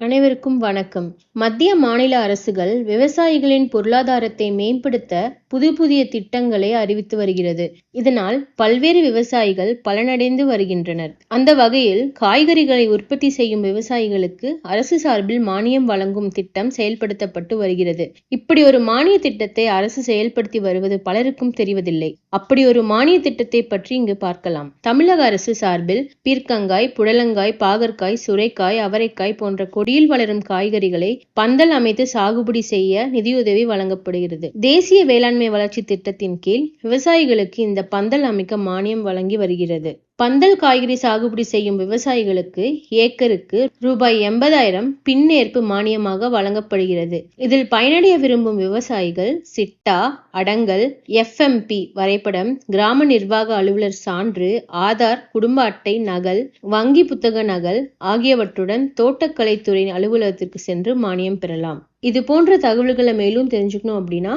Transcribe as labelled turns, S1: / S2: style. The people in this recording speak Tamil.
S1: அனைவருக்கும் வணக்கம். மத்திய மாநில அரசுகள் விவசாயிகளின் பொருளாதாரத்தை மேம்படுத்த புது புதிய திட்டங்களை அறிவித்து வருகிறது. இதனால் பல்வேறு விவசாயிகள் பலனடைந்து வருகின்றனர். அந்த வகையில் காய்கறிகளை உற்பத்தி செய்யும் விவசாயிகளுக்கு அரசு சார்பில் மானியம் வழங்கும் திட்டம் செயல்படுத்தப்பட்டு வருகிறது. இப்படி ஒரு மானிய திட்டத்தை அரசு செயல்படுத்தி வருவது பலருக்கும் தெரிவதில்லை. அப்படி ஒரு மானிய திட்டத்தை பற்றி இங்கு பார்க்கலாம். தமிழக அரசு சார்பில் பீர்க்கங்காய் புடலங்காய் பாகற்காய் சுரைக்காய் அவரைக்காய் போன்ற கொடியில் வளரும் காய்கறிகளை பந்தல் அமைத்து சாகுபடி செய்ய நிதியுதவி வழங்கப்படுகிறது. தேசிய வேளாண் வேளாண்மை வளர்ச்சி திட்டத்தின் கீழ் விவசாயிகளுக்கு இந்த பந்தல் அமைக்க மானியம் வழங்கி வருகிறது. பந்தல் காய்கறி சாகுபடி செய்யும் விவசாயிகளுக்கு ஏக்கருக்கு ரூபாய் எண்பதாயிரம் பின்னேற்பு மானியமாக வழங்கப்படுகிறது. இதில் பயனடைய விரும்பும் விவசாயிகள் சிட்டா அடங்கல் எஃப்எம்பி வரைபடம் கிராம நிர்வாக அலுவலர் சான்று ஆதார் குடும்ப அட்டை நகல் வங்கி புத்தக நகல் ஆகியவற்றுடன் தோட்டக்கலைத்துறை அலுவலகத்திற்கு சென்று மானியம் பெறலாம். இது போன்ற தகவல்களை மேலும் தெரிஞ்சுக்கணும் அப்படின்னா